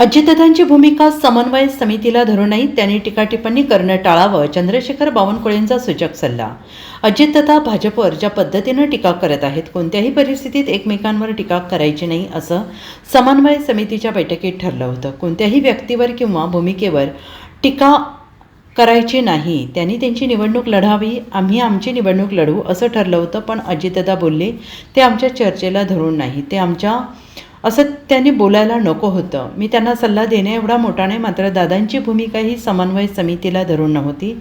अजितदादांची भूमिका समन्वय समितीला धरू त्यांनी टीकाटिप्पणी करणं टाळावं चंद्रशेखर बावनकुळेंचा सूचक सल्ला. अजितदादा भाजपवर ज्या पद्धतीनं टीका करत आहेत कोणत्याही परिस्थितीत एकमेकांवर टीका करायची नाही असं समन्वय समितीच्या बैठकीत ठरलं होतं. कोणत्याही व्यक्तीवर किंवा भूमिकेवर टीका करायची नाही त्यांनी त्यांची निवडणूक लढावी आम्ही आमची निवडणूक लढू असं ठरलं होतं पण अजितदादा बोलले ते आमच्या चर्चेला धरून नाही ते आमच्या असं त्यांनी बोलायला नको होतं. मी त्यांना सल्ला देणे एवढा मोठा नाही मात्र दादांची भूमिका ही समन्वय समितीला धरून नव्हती.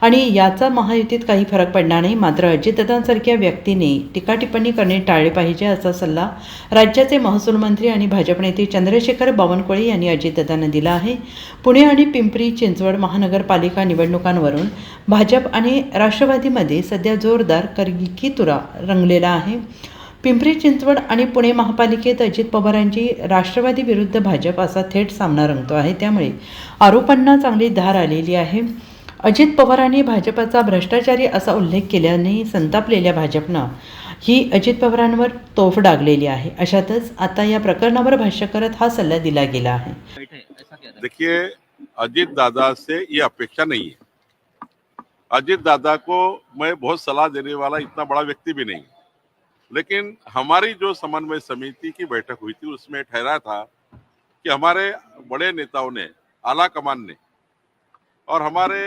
आणि याचा महायुतीत काही फरक पडणार नाही मात्र अजितदादांसारख्या व्यक्तीने टीकाटिप्पणी करणे टाळले पाहिजे असा सल्ला राज्याचे महसूल मंत्री आणि भाजप नेते चंद्रशेखर बावनकुळे यांनी अजितदादांना दिला आहे. पुणे आणि पिंपरी चिंचवड महानगरपालिका निवडणुकांवरून भाजप आणि राष्ट्रवादीमध्ये सध्या जोरदार करगिकीतुरा रंगलेला आहे. पिंपरी चिंचवड आणि पुणे महापालिकेत अजित पवारांची राष्ट्रवादी विरुद्ध भाजप असा थेट सामना रंगतो आहे. त्यामुळे आरोपांना चांगली धार आलेली आहे. अजित पवारांनी भाजपचा भ्रष्टाचारी असा उल्लेख केल्याने संतापलेल्या भाजपनं ही अजित पवारांवर तोफ डागलेली आहे. अशातच आता या प्रकरणावर भाष्य करत हा सल्ला दिला गेला आहे. देखिए अजीत दादा से ये अपेक्षा नहीं है. अजीत दादा को मैं बहुत सलाह देने वाला इतना बड़ा व्यक्ति भी नहीं लेकिन हमारी जो समन्वय समिति की बैठक हुई थी, उसमें ठहरा था कि हमारे बड़े नेताओं ने, आला कमान ने और हमारे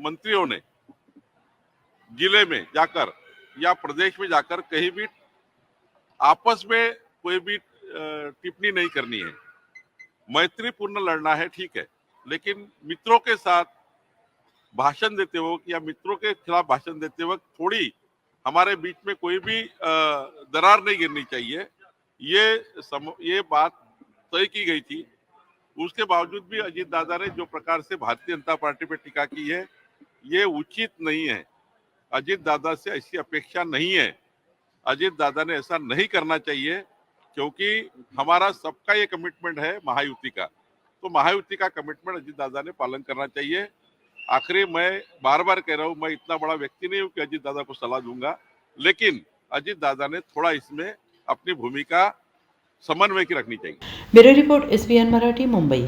मंत्रियों ने ज़िले में जाकर या प्रदेश में जाकर कहीं भी आपस में कोई भी टिप्पणी नहीं करनी है। मैत्रीपूर्ण लड़ना है, ठीक है, लेकिन मित्रों के साथ भाषण देते वक्त या मित्रों के खिलाफ भाषण देते वक्त थोड़ी हमारे बीच में कोई भी दरार नहीं गिरनी चाहिए। ये सम, ये बात तय की गई थी। उसके बावजूद भी अजीत दादा ने जो प्रकार से भारतीय जनता पार्टी पर टीका की है ये उचित नहीं है। अजीत दादा से ऐसी अपेक्षा नहीं है। अजीत दादा ने ऐसा नहीं करना चाहिए क्योंकि हमारा सबका ये कमिटमेंट है महायुति का। तो महायुति का कमिटमेंट अजीत दादा ने पालन करना चाहिए। आखिरी मैं बार बार कह रहा हूँ, मैं इतना बड़ा व्यक्ति नहीं हूँ कि अजीत दादा को सलाह दूँगा, लेकिन अजीत दादा ने थोड़ा इसमें अपनी भूमिका समन्वय की रखनी चाहिए। Bureau report S Marathi, Mumbai.